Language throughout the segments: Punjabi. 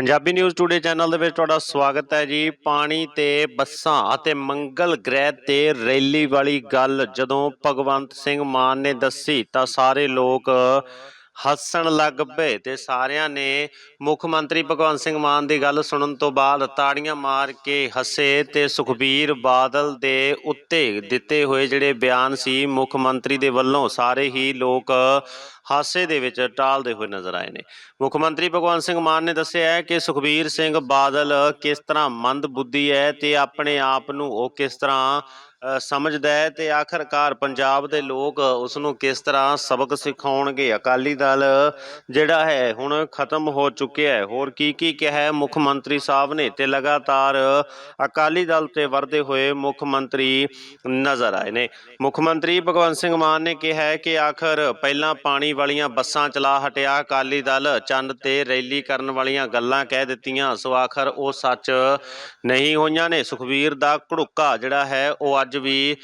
ਪੰਜਾਬੀ ਨਿਊਜ਼ ਟੂਡੇ ਚੈਨਲ ਦੇ ਵਿੱਚ ਤੁਹਾਡਾ ਸਵਾਗਤ ਹੈ ਜੀ। ਪਾਣੀ ਤੇ ਬੱਸਾਂ ਅਤੇ ਮੰਗਲ ਗ੍ਰਹਿ ਤੇ ਰੈਲੀ ਵਾਲੀ ਗੱਲ ਜਦੋਂ ਭਗਵੰਤ ਸਿੰਘ ਮਾਨ ਨੇ ਦੱਸੀ ਤਾਂ ਸਾਰੇ ਲੋਕ ਹੱਸਣ ਲੱਗ ਪਏ ਤੇ ਸਾਰਿਆਂ ਨੇ ਮੁੱਖ ਮੰਤਰੀ ਭਗਵੰਤ ਸਿੰਘ ਮਾਨ ਦੀ ਗੱਲ ਸੁਣਨ ਤੋਂ ਬਾਅਦ ਤਾੜੀਆਂ ਮਾਰ ਕੇ ਹੱਸੇ ਤੇ ਸੁਖਬੀਰ ਬਾਦਲ ਦੇ ਉੱਤੇ ਦਿੱਤੇ ਹੋਏ ਜਿਹੜੇ ਬਿਆਨ ਸੀ, ਮੁੱਖ ਮੰਤਰੀ ਦੇ ਵੱਲੋਂ ਸਾਰੇ ਹੀ ਲੋਕ ਹਾਸੇ ਦੇ ਵਿੱਚ ਟਾਲਦੇ ਹੋਏ ਨਜ਼ਰ ਆਏ ਨੇ। ਮੁੱਖ ਮੰਤਰੀ ਭਗਵੰਤ ਸਿੰਘ ਮਾਨ ਨੇ ਦੱਸਿਆ ਹੈ ਕਿ ਸੁਖਬੀਰ ਸਿੰਘ ਬਾਦਲ ਕਿਸ ਤਰ੍ਹਾਂ ਮੰਦ ਬੁੱਧੀ ਹੈ ਤੇ ਆਪਣੇ ਆਪ ਨੂੰ ਉਹ ਕਿਸ ਤਰ੍ਹਾਂ ਸਮਝਦਾ ਹੈ ਤੇ ਆਖਰਕਾਰ ਪੰਜਾਬ ਦੇ ਲੋਕ ਉਸ ਨੂੰ ਕਿਸ ਤਰ੍ਹਾਂ ਸਬਕ ਸਿਖਾਉਣਗੇ? ਅਕਾਲੀ ਦਲ ਜਿਹੜਾ ਹੈ, ਹੁਣ ਖਤਮ ਹੋ ਚੁੱਕਿਆ ਹੈ। ਹੋਰ ਕੀ ਕੀ ਕਿਹਾ ਮੁੱਖ ਮੰਤਰੀ ਸਾਹਿਬ ਨੇ? ਤੇ ਲਗਾਤਾਰ ਅਕਾਲੀ ਦਲ ਤੇ ਵਰਦੇ ਹੋਏ ਮੁੱਖ ਮੰਤਰੀ ਨਜ਼ਰ ਆਏ ਨੇ। ਮੁੱਖ ਮੰਤਰੀ ਭਗਵੰਤ ਸਿੰਘ ਮਾਨ ਨੇ ਕਿਹਾ ਹੈ ਕਿ ਆਖਰ ਪਹਿਲਾਂ ਪਾਣੀ ਵਾਲੀਆਂ ਬੱਸਾਂ ਚਲਾ ਹਟਿਆ, ਅਕਾਲੀ ਦਲ ਚੰਦ ਤੇ ਰੈਲੀ ਕਰਨ ਵਾਲੀਆਂ ਗੱਲਾਂ ਕਹਿ ਦਿੱਤੀਆਂ। ਸੋ ਆਖਰ ਉਹ ਸੱਚ ਨਹੀਂ ਹੋਈਆਂ ਨੇ। ਸੁਖਵੀਰ ਦਾ ਘੜੁੱਕਾ ਜਿਹੜਾ ਹੈ, ਉਹ ਅੱਜ ਅੱਜ ਵੀ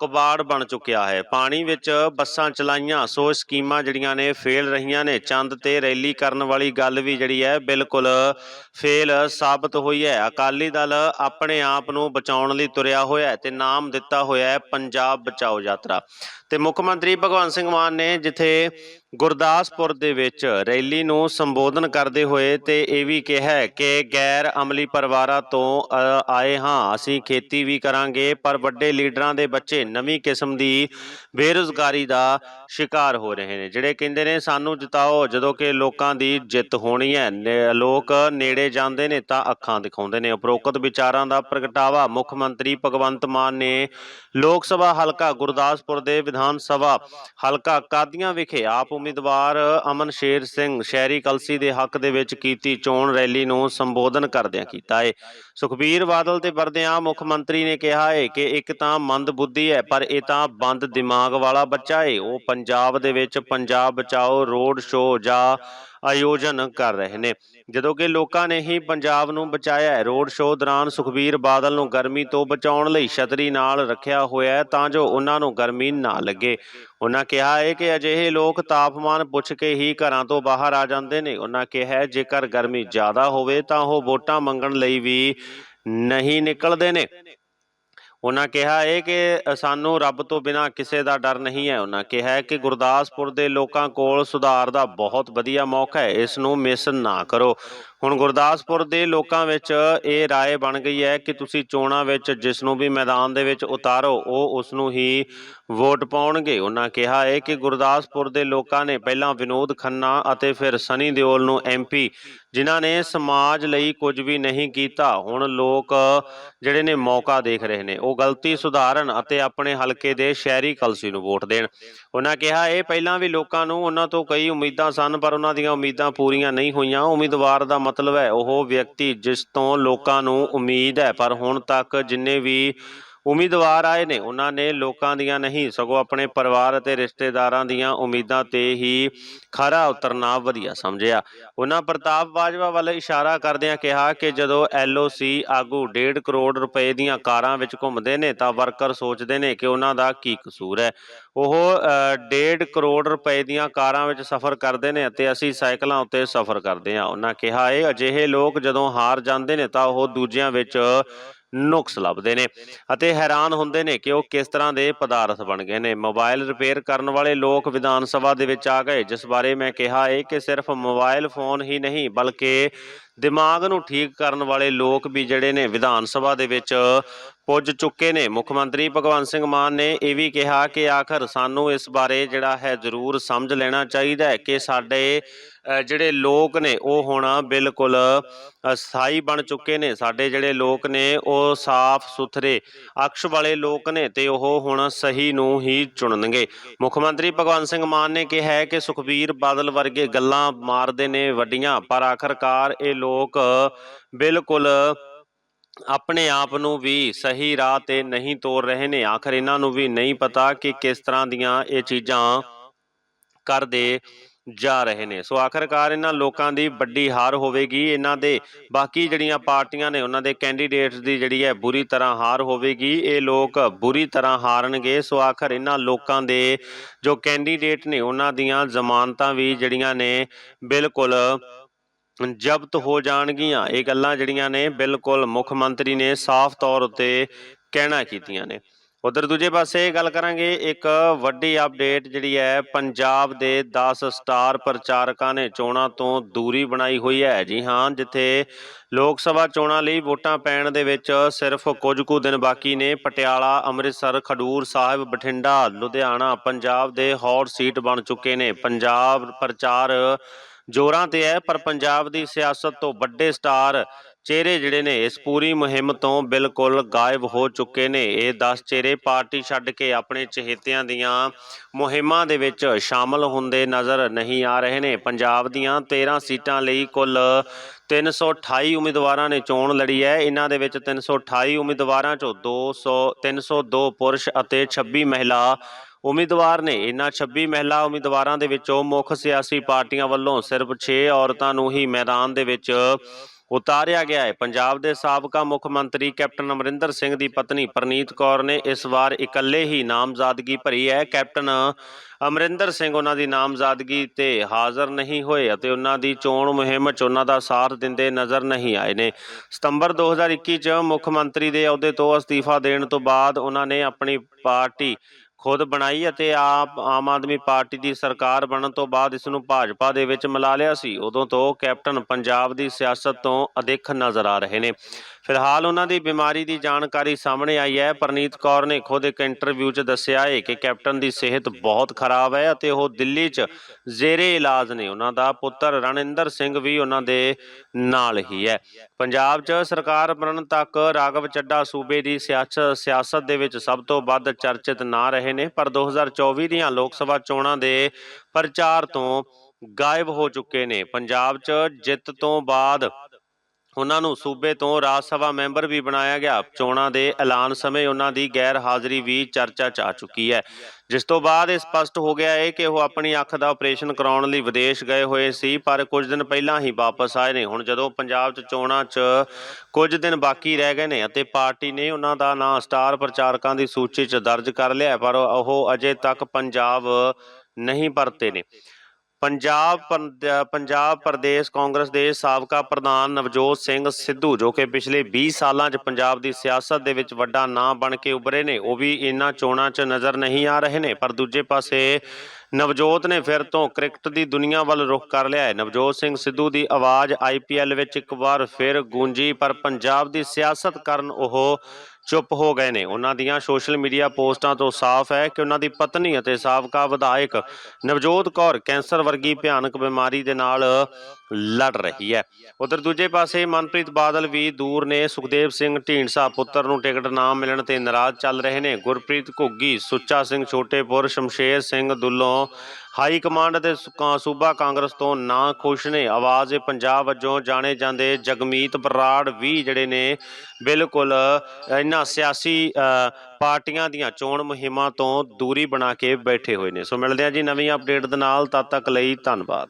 ਕਬਾੜ ਬਣ ਚੁੱਕਿਆ ਹੈ। ਪਾਣੀ ਵਿੱਚ ਬੱਸਾਂ ਚਲਾਈਆਂ, ਸੋ ਸਕੀਮਾਂ ਜਿਹੜੀਆਂ ਨੇ ਫੇਲ ਰਹੀਆਂ ਨੇ। ਚੰਦ ਤੇ ਰੈਲੀ ਕਰਨ ਵਾਲੀ ਗੱਲ ਵੀ ਜਿਹੜੀ ਹੈ, ਬਿਲਕੁਲ ਫੇਲ ਸਾਬਤ ਹੋਈ ਹੈ। ਅਕਾਲੀ ਦਲ ਆਪਣੇ ਆਪ ਨੂੰ ਬਚਾਉਣ ਲਈ ਤੁਰਿਆ ਹੋਇਆ ਹੈ ਤੇ ਨਾਮ ਦਿੱਤਾ ਹੋਇਆ ਹੈ, ਪੰਜਾਬ ਬਚਾਓ ਯਾਤਰਾ। ਤੇ ਮੁੱਖ ਮੰਤਰੀ ਭਗਵੰਤ ਸਿੰਘ ਮਾਨ ਨੇ ਜਿੱਥੇ ਗੁਰਦਾਸਪੁਰ ਦੇ ਵਿੱਚ ਰੈਲੀ ਨੂੰ ਸੰਬੋਧਨ ਕਰਦੇ ਹੋਏ ਤੇ ਇਹ ਵੀ ਕਿਹਾ ਕਿ ਗੈਰ ਅਮਲੀ ਪਰਿਵਾਰਾਂ ਤੋਂ ਆਏ ਹਾਂ, ਅਸੀਂ ਖੇਤੀ ਵੀ ਕਰਾਂਗੇ ਪਰ ਵੱਡੇ ਲੀਡਰਾਂ ਦੇ ਬੱਚੇ ਨਵੀਂ ਕਿਸਮ ਦੀ ਬੇਰੁਜ਼ਗਾਰੀ ਦਾ ਸ਼ਿਕਾਰ ਹੋ ਰਹੇ ਨੇ। ਜਿਹੜੇ ਕਹਿੰਦੇ ਨੇ, ਸਾਨੂੰ ਜਿਤਾਓ, ਜਦੋਂ ਕਿ ਲੋਕਾਂ ਦੀ ਜਿੱਤ ਹੋਣੀ ਹੈ। ਲੋਕ ਨੇੜੇ ਜਾਂਦੇ ਨੇ ਤਾਂ ਅੱਖਾਂ ਦਿਖਾਉਂਦੇ ਨੇ। ਉਪਰੋਕਤ ਵਿਚਾਰਾਂ ਦਾ ਪ੍ਰਗਟਾਵਾ ਮੁੱਖ ਮੰਤਰੀ ਭਗਵੰਤ ਮਾਨ ਨੇ ਲੋਕ ਸਭਾ ਹਲਕਾ ਗੁਰਦਾਸਪੁਰ ਦੇ ਵਿਧਾਨ ਸਭਾ ਹਲਕਾ ਕਾਦੀਆਂ ਵਿਖੇ ਆਪ ਉਮੀਦਵਾਰ ਅਮਨ ਸ਼ੇਰ ਸਿੰਘ ਸ਼ਹਿਰੀ ਕਲਸੀ ਦੇ ਹੱਕ ਦੇ ਵਿੱਚ ਕੀਤੀ ਚੋਣ ਰੈਲੀ ਨੂੰ ਸੰਬੋਧਨ ਕਰਦਿਆਂ ਕੀਤਾ ਹੈ ਸੁਖਬੀਰ ਬਾਦਲ ਤੇ ਵਰਦਿਆਂ ਮੁੱਖ ਮੰਤਰੀ ਨੇ ਕਿਹਾ ਹੈ ਕਿ ਇੱਕ ਤਾਂ ਮੰਦ ਬੁੱਧੀ ਹੈ, ਪਰ ਇਹ ਤਾਂ ਬੰਦ ਦਿਮਾਗ ਵਾਲਾ ਬੱਚਾ ਹੈ ਉਹ ਪੰਜਾਬ ਦੇ ਵਿੱਚ ਪੰਜਾਬ ਬਚਾਓ ਰੋਡ ਸ਼ੋਅ ਜਾਂ ਆਯੋਜਨ ਕਰ ਰਹੇ ਨੇ। ਜਦੋਂ ਕਿ ਲੋਕਾਂ ਨੇ ਹੀ ਪੰਜਾਬ ਨੂੰ ਬਚਾਇਆ ਹੈ, ਰੋਡ ਸ਼ੋਅ ਦੌਰਾਨ ਸੁਖਬੀਰ ਬਾਦਲ ਨੂੰ ਗਰਮੀ ਤੋਂ ਬਚਾਉਣ ਲਈ ਛਤਰੀ ਨਾਲ ਰੱਖਿਆ ਹੋਇਆ ਹੈ, ਤਾਂ ਜੋ ਉਹਨਾਂ ਨੂੰ ਗਰਮੀ ਨਾ ਲੱਗੇ। ਉਹਨਾਂ ਕਿਹਾ ਹੈ ਕਿ ਅਜਿਹੇ ਲੋਕ ਤਾਪਮਾਨ ਪੁੱਛ ਕੇ ਹੀ ਘਰਾਂ ਤੋਂ ਬਾਹਰ ਆ ਜਾਂਦੇ ਨੇ। ਉਹਨਾਂ ਕਿਹਾ ਜੇਕਰ ਗਰਮੀ ਜ਼ਿਆਦਾ ਹੋਵੇ ਤਾਂ ਉਹ ਵੋਟਾਂ ਮੰਗਣ ਲਈ ਵੀ ਨਹੀਂ ਨਿਕਲਦੇ ਨੇ। ਉਹਨਾਂ ਕਿਹਾ ਇਹ ਕਿ ਸਾਨੂੰ ਰੱਬ ਤੋਂ ਬਿਨਾ ਕਿਸੇ ਦਾ ਡਰ ਨਹੀਂ ਹੈ। ਉਹਨਾਂ ਕਿਹਾ ਕਿ ਗੁਰਦਾਸਪੁਰ ਦੇ ਲੋਕਾਂ ਕੋਲ ਸੁਧਾਰ ਦਾ ਬਹੁਤ ਵਧੀਆ ਮੌਕਾ ਹੈ। ਇਸ ਨੂੰ ਮਿਸ ਨਾ ਕਰੋ। ਹੁਣ ਗੁਰਦਾਸਪੁਰ ਦੇ ਲੋਕਾਂ ਵਿੱਚ ਇਹ رائے ਬਣ ਗਈ ਹੈ ਕਿ ਤੁਸੀਂ ਚੋਣਾਂ ਵਿੱਚ ਜਿਸ ਨੂੰ ਵੀ ਮੈਦਾਨ ਦੇ ਵਿੱਚ ਉਤਾਰੋ ਉਹ ਉਸ ਨੂੰ ਹੀ ਵੋਟ ਪਾਉਣਗੇ ਉਹਨਾਂ ਕਿਹਾ ਹੈ ਕਿ ਗੁਰਦਾਸਪੁਰ ਦੇ ਲੋਕਾਂ ਨੇ ਪਹਿਲਾਂ ਵਿਨੋਦ ਖੰਨਾ ਅਤੇ ਫਿਰ ਸਨੀ ਦਿਓਲ ਨੂੰ ਐਮਪੀ ਜਿਨ੍ਹਾਂ ਨੇ ਸਮਾਜ ਲਈ ਕੁਝ ਵੀ ਨਹੀਂ ਕੀਤਾ ਹੁਣ ਲੋਕ ਜਿਹੜੇ ਨੇ ਮੌਕਾ ਦੇਖ ਰਹੇ ਨੇ ਉਹ ਗਲਤੀ ਸੁਧਾਰਨ ਅਤੇ ਆਪਣੇ ਹਲਕੇ ਦੇ ਸ਼ਹਿਰੀ ਕਲਸੀ ਨੂੰ ਵੋਟ ਦੇਣ ਉਹਨਾਂ ਕਿਹਾ ਇਹ ਪਹਿਲਾਂ ਵੀ ਲੋਕਾਂ ਨੂੰ ਉਹਨਾਂ ਤੋਂ ਕਈ ਉਮੀਦਾਂ ਸਨ ਪਰ ਉਹਨਾਂ ਦੀਆਂ ਉਮੀਦਾਂ ਪੂਰੀਆਂ ਨਹੀਂ ਹੋਈਆਂ ਉਮੀਦਵਾਰ ਦਾ ਮਤਲਬ ਹੈ, ਉਹ ਵਿਅਕਤੀ ਜਿਸ ਤੋਂ ਲੋਕਾਂ ਨੂੰ ਉਮੀਦ ਹੈ, ਪਰ ਹੁਣ ਤੱਕ ਜਿੰਨੇ ਵੀ ਉਮੀਦਵਾਰ ਆਏ ਨੇ। ਉਹਨਾਂ ਨੇ ਲੋਕਾਂ ਦੀਆਂ ਨਹੀਂ ਸਗੋਂ ਆਪਣੇ ਪਰਿਵਾਰ ਅਤੇ ਰਿਸ਼ਤੇਦਾਰਾਂ ਦੀਆਂ ਉਮੀਦਾਂ ਤੇ ਹੀ ਖਰਾ ਉਤਰਨਾ ਵਧੀਆ ਸਮਝਿਆ। ਉਹਨਾਂ ਪ੍ਰਤਾਪ ਬਾਜਵਾ ਵੱਲ ਇਸ਼ਾਰਾ ਕਰਦਿਆਂ ਕਿਹਾ ਕਿ ਜਦੋਂ ਐਲਓਸੀ ਆਗੂ 1.5 ਕਰੋੜ ਰੁਪਏ ਦੀਆਂ ਕਾਰਾਂ ਵਿੱਚ ਘੁੰਮਦੇ ਨੇ ਤਾਂ ਵਰਕਰ ਸੋਚਦੇ ਨੇ ਕਿ ਉਹਨਾਂ ਦਾ ਕੀ ਕਸੂਰ ਹੈ। ਉਹ ਅ, 1.5 ਕਰੋੜ ਰੁਪਏ ਦੀਆਂ ਕਾਰਾਂ ਵਿੱਚ ਸਫ਼ਰ ਕਰਦੇ ਨੇ ਅਤੇ ਅਸੀਂ ਸਾਈਕਲਾਂ ਉੱਤੇ ਸਫ਼ਰ ਕਰਦੇ ਹਾਂ। ਉਹਨਾਂ ਕਿਹਾ ਇਹ ਅਜਿਹੇ ਲੋਕ ਜਦੋਂ ਹਾਰ ਜਾਂਦੇ ਨੇ ਤਾਂ ਉਹ ਦੂਜਿਆਂ ਵਿੱਚ ਨੁਕਸ ਲੱਭਦੇ ਨੇ ਅਤੇ ਹੈਰਾਨ ਹੁੰਦੇ ਨੇ ਕਿ ਉਹ ਕਿਸ ਤਰ੍ਹਾਂ ਦੇ ਪਦਾਰਥ ਬਣ ਗਏ ਨੇ। ਮੋਬਾਈਲ ਰਿਪੇਅਰ ਕਰਨ ਵਾਲੇ ਲੋਕ ਵਿਧਾਨ ਸਭਾ ਦੇ ਵਿੱਚ ਆ ਗਏ, ਜਿਸ ਬਾਰੇ ਮੈਂ ਕਿਹਾ ਹੈ ਕਿ ਸਿਰਫ ਮੋਬਾਈਲ ਫੋਨ ਹੀ ਨਹੀਂ, ਬਲਕਿ ਦਿਮਾਗ ਨੂੰ ਠੀਕ ਕਰਨ ਵਾਲੇ ਲੋਕ ਵੀ ਜਿਹੜੇ ਨੇ ਵਿਧਾਨ ਸਭਾ ਦੇ ਵਿੱਚ ਪੁੱਜ ਚੁੱਕੇ ਨੇ। ਮੁੱਖ ਮੰਤਰੀ ਭਗਵੰਤ ਸਿੰਘ ਮਾਨ ਨੇ ਇਹ ਵੀ ਕਿਹਾ ਕਿ ਆਖਰ ਸਾਨੂੰ ਇਸ ਬਾਰੇ ਜਿਹੜਾ ਹੈ ਜ਼ਰੂਰ ਸਮਝ ਲੈਣਾ ਚਾਹੀਦਾ ਹੈ ਕਿ ਸਾਡੇ ਜਿਹੜੇ ਲੋਕ ਨੇ ਉਹ ਹੁਣ ਬਿਲਕੁਲ ਅ, ਸਥਾਈ ਬਣ ਚੁੱਕੇ ਨੇ। ਸਾਡੇ ਜਿਹੜੇ ਲੋਕ ਨੇ ਉਹ ਸਾਫ਼ ਸੁਥਰੇ ਅਕਸ਼ ਵਾਲੇ ਲੋਕ ਨੇ ਤੇ ਉਹ ਹੁਣ ਸਹੀ ਨੂੰ ਹੀ ਚੁਣਨਗੇ। ਮੁੱਖ ਮੰਤਰੀ ਭਗਵੰਤ ਸਿੰਘ ਮਾਨ ਨੇ ਕਿਹਾ ਹੈ ਕਿ ਸੁਖਬੀਰ ਬਾਦਲ ਵਰਗੇ ਗੱਲਾਂ ਮਾਰਦੇ ਨੇ ਵੱਡੀਆਂ ਪਰ ਆਖਰਕਾਰ ਇਹ ਲੋਕ ਬਿਲਕੁਲ ਆਪਣੇ ਆਪ ਨੂੰ ਵੀ ਸਹੀ ਰਾਹ ਤੇ ਨਹੀਂ ਤੋਰ ਰਹੇ ਨੇ। ਆਖਰ ਇਹਨਾਂ ਨੂੰ ਵੀ ਨਹੀਂ ਪਤਾ ਕਿ ਕਿਸ ਤਰ੍ਹਾਂ ਦੀਆਂ ਇਹ ਚੀਜ਼ਾਂ ਕਰਦੇ ਜਾ ਰਹੇ ਨੇ। ਸੋ ਆਖਰਕਾਰ ਇਹਨਾਂ ਲੋਕਾਂ ਦੀ ਵੱਡੀ ਹਾਰ ਹੋਵੇਗੀ। ਇਹਨਾਂ ਦੇ ਬਾਕੀ ਜਿਹੜੀਆਂ ਪਾਰਟੀਆਂ ਨੇ, ਉਹਨਾਂ ਦੇ ਕੈਂਡੀਡੇਟਸ ਦੀ ਜਿਹੜੀ ਹੈ ਬੁਰੀ ਤਰ੍ਹਾਂ ਹਾਰ ਹੋਵੇਗੀ। ਇਹ ਲੋਕ ਬੁਰੀ ਤਰ੍ਹਾਂ ਹਾਰਨਗੇ। ਸੋ ਆਖਰ ਇਹਨਾਂ ਲੋਕਾਂ ਦੇ ਜੋ ਕੈਂਡੀਡੇਟ ਨੇ, ਉਹਨਾਂ ਦੀਆਂ ਜ਼ਮਾਨਤਾਂ ਵੀ ਜਿਹੜੀਆਂ ਨੇ, ਬਿਲਕੁਲ ਜ਼ਬਤ ਹੋ ਜਾਣਗੀਆਂ। ਇਹ ਗੱਲਾਂ ਜਿਹੜੀਆਂ ਨੇ ਬਿਲਕੁਲ ਮੁੱਖ ਮੰਤਰੀ ਨੇ ਸਾਫ਼ ਤੌਰ ਉੱਤੇ ਕਹਿਣਾ ਕੀਤੀਆਂ ਨੇ। ਉਧਰ ਦੂਜੇ ਪਾਸੇ ਗੱਲ ਕਰਾਂਗੇ, ਇੱਕ ਵੱਡੀ ਅਪਡੇਟ ਜਿਹੜੀ ਹੈ, ਪੰਜਾਬ ਦੇ 10 ਸਟਾਰ ਪ੍ਰਚਾਰਕਾਂ ਨੇ ਚੋਣਾਂ ਤੋਂ ਦੂਰੀ ਬਣਾਈ ਹੋਈ ਹੈ। ਜੀ ਹਾਂ, ਜਿੱਥੇ ਲੋਕ ਸਭਾ ਚੋਣਾਂ ਲਈ ਵੋਟਾਂ ਪੈਣ ਦੇ ਵਿੱਚ ਸਿਰਫ ਕੁਝ ਕੁ ਦਿਨ ਬਾਕੀ ਨੇ, ਪਟਿਆਲਾ, ਅੰਮ੍ਰਿਤਸਰ, ਖਡੂਰ ਸਾਹਿਬ, ਬਠਿੰਡਾ, ਲੁਧਿਆਣਾ, ਪੰਜਾਬ ਦੇ ਹੌਟ ਸੀਟ ਬਣ ਚੁੱਕੇ ਨੇ। ਪੰਜਾਬ ਪ੍ਰਚਾਰ ਜ਼ੋਰਾਂ ਤੇ ਹੈ, ਪਰ ਪੰਜਾਬ ਦੀ ਸਿਆਸਤ ਤੋਂ ਵੱਡੇ ਸਟਾਰ ਚਿਹਰੇ ਜਿਹੜੇ ਨੇ, ਇਸ ਪੂਰੀ ਮੁਹਿੰਮ ਤੋਂ ਬਿਲਕੁਲ ਗਾਇਬ ਹੋ ਚੁੱਕੇ ਨੇ। ਇਹ 10 ਚਿਹਰੇ ਪਾਰਟੀ ਛੱਡ ਕੇ ਆਪਣੇ ਚਹੇਤਿਆਂ ਦੀਆਂ ਮੁਹਿੰਮਾਂ ਦੇ ਵਿੱਚ ਸ਼ਾਮਲ ਹੁੰਦੇ ਨਜ਼ਰ ਨਹੀਂ ਆ ਰਹੇ ਨੇ। ਪੰਜਾਬ ਦੀਆਂ 13 ਸੀਟਾਂ ਲਈ ਕੁੱਲ 328 ਉਮੀਦਵਾਰਾਂ ਨੇ ਚੋਣ ਲੜੀ ਹੈ। ਇਹਨਾਂ ਦੇ ਵਿੱਚ 328 ਉਮੀਦਵਾਰਾਂ ਚੋਂ 200 302 ਪੁਰਸ਼ ਅਤੇ 26 ਮਹਿਲਾ ਉਮੀਦਵਾਰ ਨੇ ਇਹਨਾਂ 26 ਮਹਿਲਾ ਉਮੀਦਵਾਰਾਂ ਦੇ ਵਿੱਚੋਂ ਮੁੱਖ ਸਿਆਸੀ ਪਾਰਟੀਆਂ ਵੱਲੋਂ ਸਿਰਫ 6 ਔਰਤਾਂ ਨੂੰ ਹੀ ਮੈਦਾਨ ਦੇ ਵਿੱਚ ਉਤਾਰਿਆ ਗਿਆ ਹੈ। ਪੰਜਾਬ ਦੇ ਸਾਬਕਾ ਮੁੱਖ ਮੰਤਰੀ ਕੈਪਟਨ ਅਮਰਿੰਦਰ ਸਿੰਘ ਦੀ ਪਤਨੀ ਪ੍ਰਨੀਤ ਕੌਰ ਨੇ ਇਸ ਵਾਰ ਇਕੱਲੇ ਹੀ ਨਾਮਜ਼ਦਗੀ ਭਰੀ ਹੈ। ਕੈਪਟਨ ਅਮਰਿੰਦਰ ਸਿੰਘ ਉਹਨਾਂ ਦੀ ਨਾਮਜ਼ਦਗੀ ਤੇ ਹਾਜ਼ਰ ਨਹੀਂ ਹੋਏ ਅਤੇ ਉਹਨਾਂ ਦੀ ਚੋਣ ਮੁਹਿੰਮ 'ਚ ਉਹਨਾਂ ਦਾ ਸਾਥ ਦਿੰਦੇ ਨਜ਼ਰ ਨਹੀਂ ਆਏ ਨੇ। ਸਤੰਬਰ 2021 'ਚ ਮੁੱਖ ਮੰਤਰੀ ਦੇ ਅਹੁਦੇ ਤੋਂ ਅਸਤੀਫਾ ਦੇਣ ਤੋਂ ਬਾਅਦ ਉਹਨਾਂ ਨੇ ਆਪਣੀ ਪਾਰਟੀ ਖੁਦ ਬਣਾਈ ਅਤੇ ਆਪ ਆਮ ਆਦਮੀ ਪਾਰਟੀ ਦੀ ਸਰਕਾਰ ਬਣਨ ਤੋਂ ਬਾਅਦ ਇਸ ਨੂੰ ਭਾਜਪਾ ਦੇ ਵਿੱਚ ਮਿਲਾ ਲਿਆ ਸੀ। ਉਦੋਂ ਤੋਂ ਕੈਪਟਨ ਪੰਜਾਬ ਦੀ ਸਿਆਸਤ ਤੋਂ ਅਦਿੱਖ ਨਜ਼ਰ ਆ ਰਹੇ ਨੇ। ਫਿਲਹਾਲ ਉਹਨਾਂ ਦੀ ਬਿਮਾਰੀ ਦੀ ਜਾਣਕਾਰੀ ਸਾਹਮਣੇ ਆਈ ਹੈ। ਪਰਨੀਤ ਕੌਰ ਨੇ ਖੁਦ ਇੱਕ ਇੰਟਰਵਿਊ 'ਚ ਦੱਸਿਆ ਹੈ ਕਿ ਕੈਪਟਨ ਦੀ ਸਿਹਤ ਬਹੁਤ ਖਰਾਬ ਹੈ ਅਤੇ ਉਹ ਦਿੱਲੀ 'ਚ ਜ਼ੇਰੇ ਇਲਾਜ ਨੇ। ਉਹਨਾਂ ਦਾ ਪੁੱਤਰ ਰਣਿੰਦਰ ਸਿੰਘ ਵੀ ਉਹਨਾਂ ਦੇ ਨਾਲ ਹੀ ਹੈ। ਪੰਜਾਬ 'ਚ ਸਰਕਾਰ ਬਣਨ ਤੱਕ ਰਾਘਵ ਚੱਡਾ ਸੂਬੇ ਦੀ ਸਿਆਸਤ ਸਿਆਸਤ ਦੇ ਵਿੱਚ ਸਭ ਤੋਂ ਵੱਧ ਚਰਚਿਤ ਨਾ ਰਹੇ ਨੇ, ਪਰ 2024 ਦੀਆਂ ਲੋਕ ਸਭਾ ਚੋਣਾਂ ਦੇ ਪ੍ਰਚਾਰ ਤੋਂ ਗਾਇਬ ਹੋ ਚੁੱਕੇ ਨੇ। ਪੰਜਾਬ 'ਚ ਜਿੱਤ ਤੋਂ ਬਾਅਦ ਉਹਨਾਂ ਨੂੰ ਸੂਬੇ ਤੋਂ ਰਾਜ ਸਭਾ ਮੈਂਬਰ ਵੀ ਬਣਾਇਆ ਗਿਆ। ਚੋਣਾਂ ਦੇ ਐਲਾਨ ਸਮੇਂ ਉਹਨਾਂ ਦੀ ਗੈਰ ਹਾਜ਼ਰੀ ਵੀ ਚਰਚਾ 'ਚ ਆ ਚੁੱਕੀ ਹੈ। ਜਿਸ ਤੋਂ ਬਾਅਦ ਇਹ ਸਪਸ਼ਟ ਹੋ ਗਿਆ ਹੈ ਕਿ ਉਹ ਆਪਣੀ ਅੱਖ ਦਾ ਆਪਰੇਸ਼ਨ ਕਰਾਉਣ ਲਈ ਵਿਦੇਸ਼ ਗਏ ਹੋਏ ਸੀ, ਪਰ ਕੁਝ ਦਿਨ ਪਹਿਲਾਂ ਹੀ ਵਾਪਸ ਆਏ ਨੇ। ਹੁਣ ਜਦੋਂ ਪੰਜਾਬ 'ਚ ਚੋਣਾਂ 'ਚ ਕੁਝ ਦਿਨ ਬਾਕੀ ਰਹਿ ਗਏ ਨੇ ਅਤੇ ਪਾਰਟੀ ਨੇ ਉਹਨਾਂ ਦਾ ਨਾਂ ਸਟਾਰ ਪ੍ਰਚਾਰਕਾਂ ਦੀ ਸੂਚੀ 'ਚ ਦਰਜ ਕਰ ਲਿਆ ਪਰ ਉਹ ਅਜੇ ਤੱਕ ਪੰਜਾਬ ਨਹੀਂ ਪਰਤੇ ਨੇ। ਪੰਜਾਬ ਪੰਦ- ਪੰਜਾਬ ਪ੍ਰਦੇਸ਼ ਕਾਂਗਰਸ ਦੇ ਸਾਬਕਾ ਪ੍ਰਧਾਨ ਨਵਜੋਤ ਸਿੰਘ ਸਿੱਧੂ, ਜੋ ਕਿ ਪਿਛਲੇ 20 ਸਾਲਾਂ 'ਚ ਪੰਜਾਬ ਦੀ ਸਿਆਸਤ ਦੇ ਵਿੱਚ ਵੱਡਾ ਨਾਂ ਬਣ ਕੇ ਉਭਰੇ ਨੇ, ਉਹ ਵੀ ਇਹਨਾਂ ਚੋਣਾਂ 'ਚ ਨਜ਼ਰ ਨਹੀਂ ਆ ਰਹੇ ਨੇ। ਪਰ ਦੂਜੇ ਪਾਸੇ ਨਵਜੋਤ ਨੇ ਫਿਰ ਤੋਂ ਕ੍ਰਿਕਟ ਦੀ ਦੁਨੀਆ ਵੱਲ ਰੁਖ ਕਰ ਲਿਆ ਹੈ। ਨਵਜੋਤ ਸਿੰਘ ਸਿੱਧੂ ਦੀ ਆਵਾਜ਼ ਆਈਪੀਐਲ ਵਿੱਚ ਇੱਕ ਵਾਰ ਫਿਰ ਗੂੰਜੀ, ਪਰ ਪੰਜਾਬ ਦੀ ਸਿਆਸਤ ਕਰਨ ਉਹ ਚੁੱਪ ਹੋ ਗਏ ਨੇ। ਉਹਨਾਂ ਦੀਆਂ ਸੋਸ਼ਲ ਮੀਡੀਆ ਪੋਸਟਾਂ ਤੋਂ ਸਾਫ਼ ਹੈ ਕਿ ਉਹਨਾਂ ਦੀ ਪਤਨੀ ਅਤੇ ਸਾਬਕਾ ਵਿਧਾਇਕ ਨਵਜੋਤ ਕੌਰ ਕੈਂਸਰ ਵਰਗੀ ਭਿਆਨਕ ਬਿਮਾਰੀ ਦੇ ਨਾਲ ਲੜ ਰਹੀ ਹੈ। ਉਧਰ ਦੂਜੇ ਪਾਸੇ ਮਨਪ੍ਰੀਤ ਬਾਦਲ ਵੀ ਦੂਰ ਨੇ। ਸੁਖਦੇਵ ਸਿੰਘ ਢੀਂਡਸਾ ਪੁੱਤਰ ਨੂੰ ਟਿਕਟ ਨਾ ਮਿਲਣ ਤੇ ਨਾਰਾਜ਼ ਚੱਲ ਰਹੇ ਨੇ। ਗੁਰਪ੍ਰੀਤ ਘੁੱਗੀ, ਸੁੱਚਾ ਸਿੰਘ ਛੋਟੇਪੁਰ, ਸ਼ਮਸ਼ੇਰ ਸਿੰਘ ਦੁੱਲੋਂ ਹਾਈ ਕਮਾਂਡ ਅਤੇ ਸੁ- ਕਾਂ- ਸੂਬਾ ਕਾਂਗਰਸ ਤੋਂ ਨਾ ਖੁਸ਼ ਨੇ। ਆਵਾਜ਼ ਏ ਪੰਜਾਬ ਵਜੋਂ ਜਾਣੇ ਜਾਂਦੇ ਜਗਮੀਤ ਬਰਾੜ ਵੀ ਜਿਹੜੇ ਨੇ ਬਿਲਕੁਲ ਇਹਨਾਂ ਸਿਆਸੀ ਪਾਰਟੀਆਂ ਦੀਆਂ ਚੋਣ ਮੁਹਿੰਮਾਂ ਤੋਂ ਦੂਰੀ ਬਣਾ ਕੇ ਬੈਠੇ ਹੋਏ ਨੇ। ਸੋ ਮਿਲਦੇ ਹਾਂ ਜੀ ਨਵੀਂ ਅਪਡੇਟ ਦੇ ਨਾਲ। ਤਦ ਤੱਕ ਲਈ ਧੰਨਵਾਦ।